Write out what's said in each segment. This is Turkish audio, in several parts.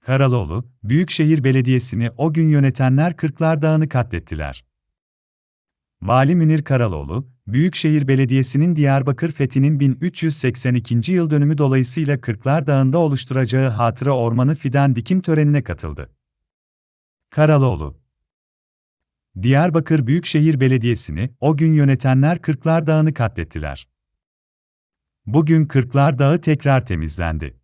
Karaloğlu, Büyükşehir Belediyesi'ni o gün yönetenler Kırklar Dağı'nı katlettiler. Vali Münir Karaloğlu, Büyükşehir Belediyesi'nin Diyarbakır fethinin 1382. yıl dönümü dolayısıyla Kırklar Dağı'nda oluşturacağı hatıra ormanı fidan dikim törenine katıldı. Karaloğlu Diyarbakır Büyükşehir Belediyesi'ni o gün yönetenler Kırklar Dağı'nı katlettiler. Bugün Kırklar Dağı tekrar temizlendi.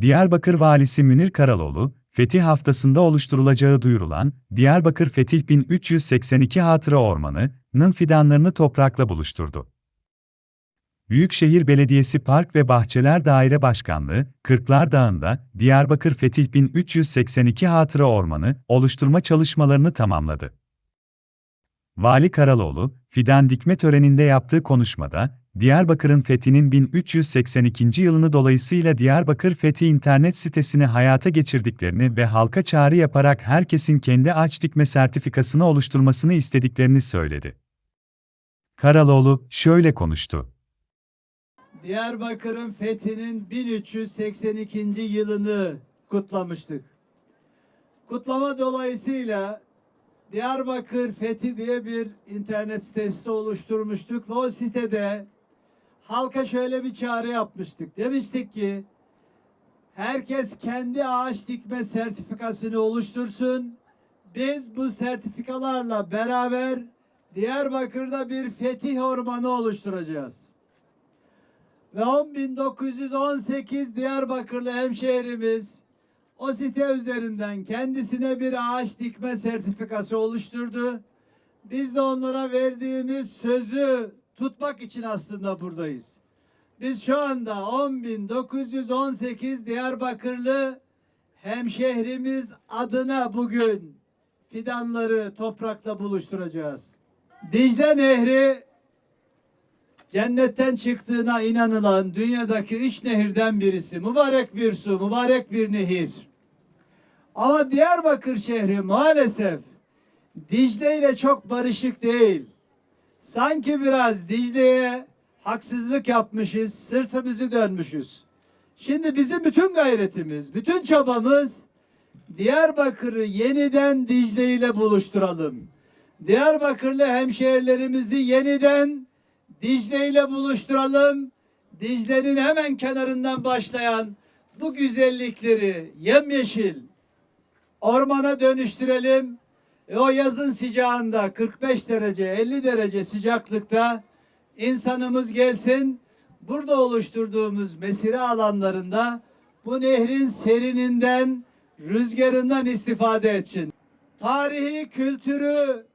Diyarbakır Valisi Münir Karaloğlu, Fetih haftasında oluşturulacağı duyurulan Diyarbakır Fetih 1382 Hatıra Ormanı'nın fidanlarını toprakla buluşturdu. Büyükşehir Belediyesi Park ve Bahçeler Daire Başkanlığı, Kırklar Dağı'nda Diyarbakır Fetih 1382 Hatıra Ormanı oluşturma çalışmalarını tamamladı. Vali Karaloğlu, fidan dikme töreninde yaptığı konuşmada, Diyarbakır'ın fethinin 1382. yılını dolayısıyla Diyarbakır Fethi internet sitesini hayata geçirdiklerini ve halka çağrı yaparak herkesin kendi ağaç dikme sertifikasını oluşturmasını istediklerini söyledi. Karaloğlu şöyle konuştu. Diyarbakır'ın fethinin 1382. yılını kutlamıştık. Kutlama dolayısıyla Diyarbakır Fethi diye bir internet sitesi oluşturmuştuk ve o sitede halka şöyle bir çağrı yapmıştık. Demiştik ki herkes kendi ağaç dikme sertifikasını oluştursun. Biz bu sertifikalarla beraber Diyarbakır'da bir fetih ormanı oluşturacağız. Ve 10.918 Diyarbakırlı hemşehrimiz o site üzerinden kendisine bir ağaç dikme sertifikası oluşturdu. Biz de onlara verdiğimiz sözü tutmak için aslında buradayız. Biz şu anda 10.918 Diyarbakırlı hemşehrimiz adına bugün fidanları toprakla buluşturacağız. Dicle Nehri cennetten çıktığına inanılan dünyadaki üç nehirden birisi. Mübarek bir su, mübarek bir nehir. Ama Diyarbakır şehri maalesef Dicle ile çok barışık değil. Sanki biraz Dicle'ye haksızlık yapmışız, sırtımızı dönmüşüz. Şimdi bizim bütün gayretimiz, bütün çabamız Diyarbakır'ı yeniden Dicle ile buluşturalım. Diyarbakırlı hemşehrilerimizi yeniden Dicle ile buluşturalım. Dicle'nin hemen kenarından başlayan bu güzellikleri yemyeşil ormana dönüştürelim. E o yazın sıcağında 45 derece 50 derece sıcaklıkta insanımız gelsin burada oluşturduğumuz mesire alanlarında bu nehrin serininden rüzgarından istifade etsin. Tarihi, kültürü,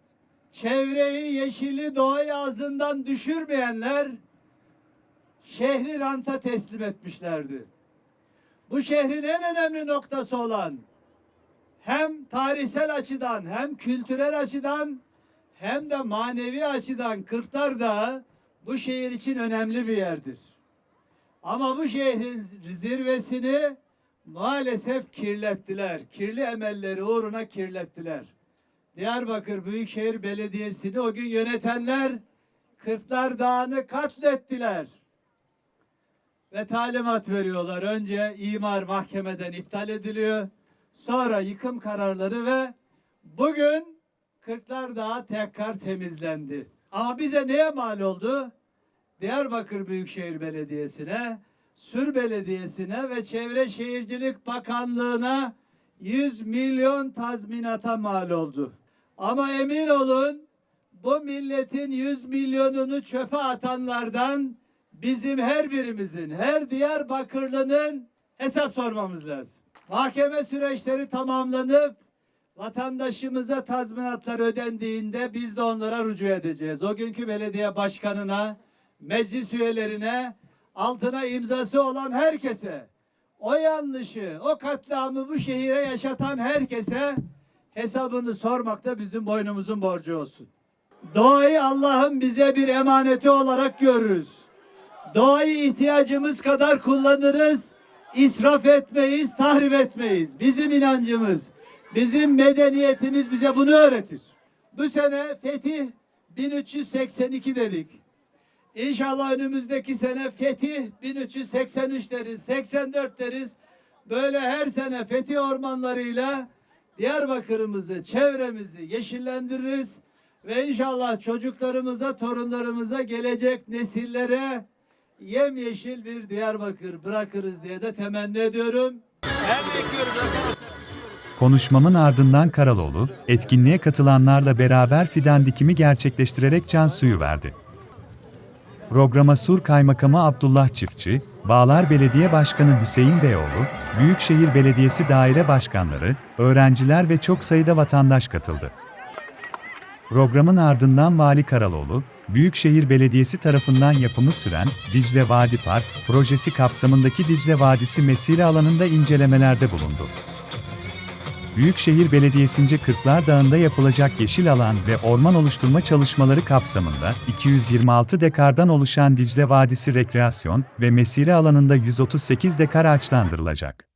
çevreyi, yeşili, doğayı ağzından düşürmeyenler şehri ranta teslim etmişlerdi. Bu şehrin en önemli noktası olan hem tarihsel açıdan hem kültürel açıdan hem de manevi açıdan Kırklar Dağı bu şehir için önemli bir yerdir. Ama bu şehrin zirvesini maalesef kirlettiler. Kirli emelleri uğruna kirlettiler. Diyarbakır Büyükşehir Belediyesi'ni o gün yönetenler Kırklar Dağı'nı katlettiler. Ve talimat veriyorlar. Önce imar mahkemeden iptal ediliyor. Sonra yıkım kararları ve bugün Kırklar Dağı tekrar temizlendi. Ama bize neye mal oldu? Diyarbakır Büyükşehir Belediyesi'ne, Sür Belediyesi'ne ve Çevre Şehircilik Bakanlığı'na 100 milyon tazminata mal oldu. Ama emin olun bu milletin 100 milyonunu çöpe atanlardan bizim her birimizin, her Diyarbakırlı'nın hesap sormamız lazım. Mahkeme süreçleri tamamlanıp vatandaşımıza tazminatlar ödendiğinde biz de onlara rücu edeceğiz. O günkü belediye başkanına, meclis üyelerine, altına imzası olan herkese, o yanlışı, o katliamı bu şehire yaşatan herkese hesabını sormak da bizim boynumuzun borcu olsun. Doğayı Allah'ın bize bir emaneti olarak görürüz. Doğayı ihtiyacımız kadar kullanırız. İsraf etmeyiz, tahrip etmeyiz. Bizim inancımız, bizim medeniyetimiz bize bunu öğretir. Bu sene Fetih 1382 dedik. İnşallah önümüzdeki sene Fetih 1383 deriz, 84 deriz. böyle her sene Fethi ormanlarıyla Diyarbakır'ımızı, çevremizi yeşillendiririz ve inşallah çocuklarımıza, torunlarımıza, gelecek nesillere yemyeşil bir Diyarbakır bırakırız diye de temenni ediyorum. El bekliyoruz arkadaşlar. Konuşmamın ardından Karaloğlu, etkinliğe katılanlarla beraber fidan dikimi gerçekleştirerek can suyu verdi. Programa Sur Kaymakamı Abdullah Çiftçi, Bağlar Belediye Başkanı Hüseyin Beyoğlu, Büyükşehir Belediyesi daire başkanları, öğrenciler ve çok sayıda vatandaş katıldı. Programın ardından Vali Karaloğlu, Büyükşehir Belediyesi tarafından yapımı süren Dicle Vadi Park projesi kapsamındaki Dicle Vadisi mesire alanında incelemelerde bulundu. Büyükşehir Belediyesi'nce Kırklar Dağı'nda yapılacak yeşil alan ve orman oluşturma çalışmaları kapsamında 226 dekardan oluşan Dicle Vadisi rekreasyon ve mesire alanında 138 dekar ağaçlandırılacak.